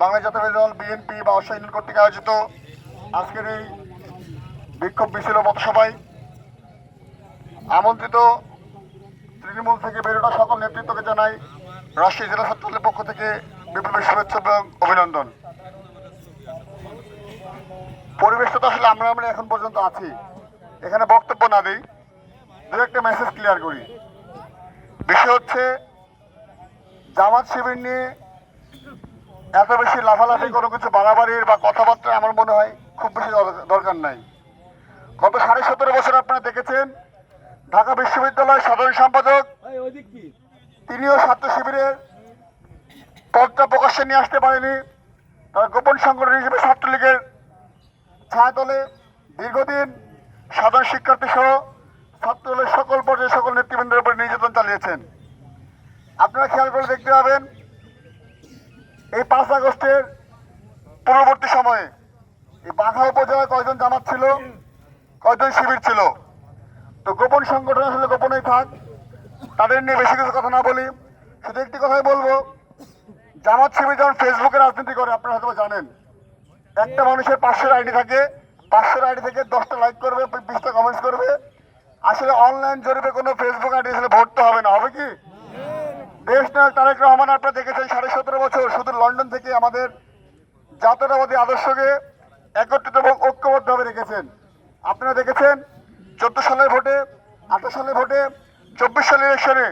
বাংলা জাতীয় দল, বিএনপি বা ইউনিয়ন কর্তৃক আয়োজিত আজকের এই বিক্ষোভ মিছিল ও পথসভায় আমন্ত্রিত তৃণমূল থেকে বেরোটা সকল নেতৃত্বকে জানাই রাজশাহী জেলা ছাত্রদলের পক্ষ থেকে বিপ্লবী শুভেচ্ছা এবং অভিনন্দন। পরিবেশটা তো আসলে আমরা আমরা এখন পর্যন্ত আছি। এখানে বক্তব্য না দিই। দু একটা মেসেজ ক্লিয়ার করি। বিষয় হচ্ছে জামাত শিবির নিয়ে এত বেশি লাফালাফি কোনো কিছু বাড়াবাড়ির বা কথাবার্তা আমার মনে হয় খুব বেশি দর- দরকার নাই। গত সাড়ে সতেরো বছর আপনারা দেখেছেন, ঢাকা বিশ্ববিদ্যালয়ের সাধারণ সম্পাদক, তিনিও ছাত্র শিবিরের পদটা প্রকাশ্যে নিয়ে আসতে পারেনি। তারা গোপন সংগঠন হিসেবে ছাত্রলীগের ছায়াতলে দীর্ঘদিন সাধারণ শিক্ষার্থী সহ ছাত্রদলের সকল পর্যায়ে সকল নেতৃবৃন্দের উপর নির্যাতন চালিয়েছেন। আপনারা খেয়াল করে দেখতে পাবেন এই পাঁচ আগস্টের পূর্ববর্তী সময়ে এই বাঘা উপজেলায় কয়জন জামাত ছিল কয়জন শিবির ছিল। তো গোপন সংগঠন আসলে গোপনেই থাক, তাদের নিয়ে বেশি কিছু কথা না বলি। শুধু একটি কথাই বলব, জামাত শিবির যখন ফেসবুকে রাজনীতি করে, আপনারা হয়তো জানেন। একটা মানুষের পাঁচশোর আইডি থাকে, পাঁচশোর আইডি থেকে দশটা লাইক করবে, বিশটা কমেন্টস করবে। আসলে অনলাইন জরিপে কোনো ফেসবুক আইডি আসলে ভোট তো হবে না, হবে কি? দেশ নায়ক তারেক রহমান আপনারা দেখেছেন, সাড়ে সতেরো বছর শুধু লন্ডন থেকে আমাদের জাতীয়তাবাদী আদর্শকে একত্রিত এবং ঐক্যবদ্ধভাবে রেখেছেন। আপনারা দেখেছেন, চোদ্দ সালের ভোটে আঠারো সালের ভোটে, চব্বিশ সালের ইলেকশনে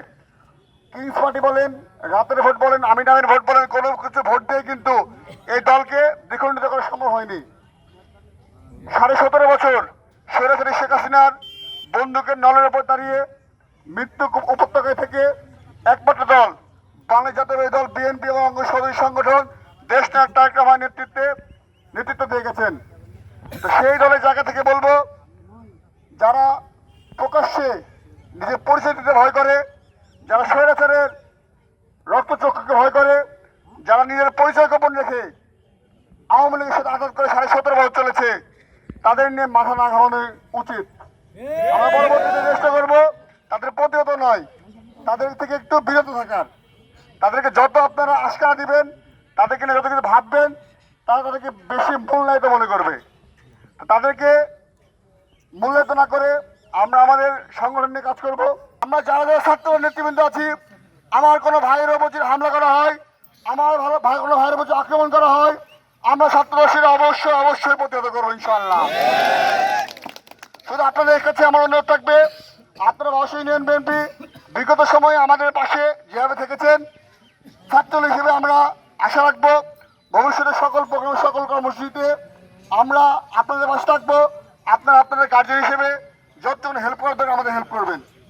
কিংস পার্টি বলেন, রাতের ভোট বলেন আমি নামের ভোট বলেন, কোনো কিছু ভোট দিয়ে কিন্তু এই দলকে দ্বিখণ্ডিত করা সম্ভব হয়নি। সাড়ে সতেরো বছর সৈরাচারী শেখ হাসিনার বন্দুকের নলের উপর দাঁড়িয়ে মৃত্যু উপত্যকায় থেকে একমাত্র দল। বাংলা জাতীয় দল, বিএনপি এবং অঙ্গ সদস্য সংগঠন দেশ নায়ক তারেক নেতৃত্বে নেতৃত্ব দিয়ে গেছেন। তো সেই দলের জায়গা থেকে বলব, যারা প্রকাশ্যে নিজের পরিচয় দিতে ভয় করে, যারা স্বৈরাচারের রক্তচক্ষুকে ভয় করে, যারা নিজের পরিচয় গোপন রেখে আওয়ামী লীগের সাথে আঘাত করে সাড়ে সতেরো বছর চলেছে, তাদের নিয়ে মাথা না ঘামানো উচিত। আমরা পরবর্তীতে চেষ্টা করব, তাদের প্রতিহত নয় তাদের থেকে একটু বিরত থাকার। তাদেরকে যত আপনারা আশকা দিবেন, তাদেরকে নিয়ে যত কিছু ভাববেন, তারা তাদেরকে বেশি মূল্যায়িত মনে করবে। তাদেরকে মূল্যায়িত না করে আমরা আমাদের সংগঠন নিয়ে কাজ করব। আমরা যারা যারা ছাত্র নেতৃবৃন্দ আছি, আমার কোনো ভাইয়ের যদি হামলা করা হয়, আমার ভালো ভাই কোনো ভাইয়ের উপর আক্রমণ করা হয়, আমরা ছাত্রবাসীরা অবশ্যই অবশ্যই প্রতিহত করব ইনশাল্লাহ শুধু আপনাদের কাছে আমার অনুরোধ থাকবে, আপনারা অবশ্যই ইউনিয়ন বিএনপি বিগত সময়ে আমাদের পাশে যেভাবে থেকেছেন ছাত্র হিসেবে আমরা আশা রাখব ভবিষ্যতে সকল প্রোগ্রাম, সকল কর্মসূচিতে আমরা আপনাদের পাশে থাকব। আপনারা আপনাদের গার্জেন হিসেবে যতক্ষণ হেল্প করবেন আমাদের হেল্প করবেন।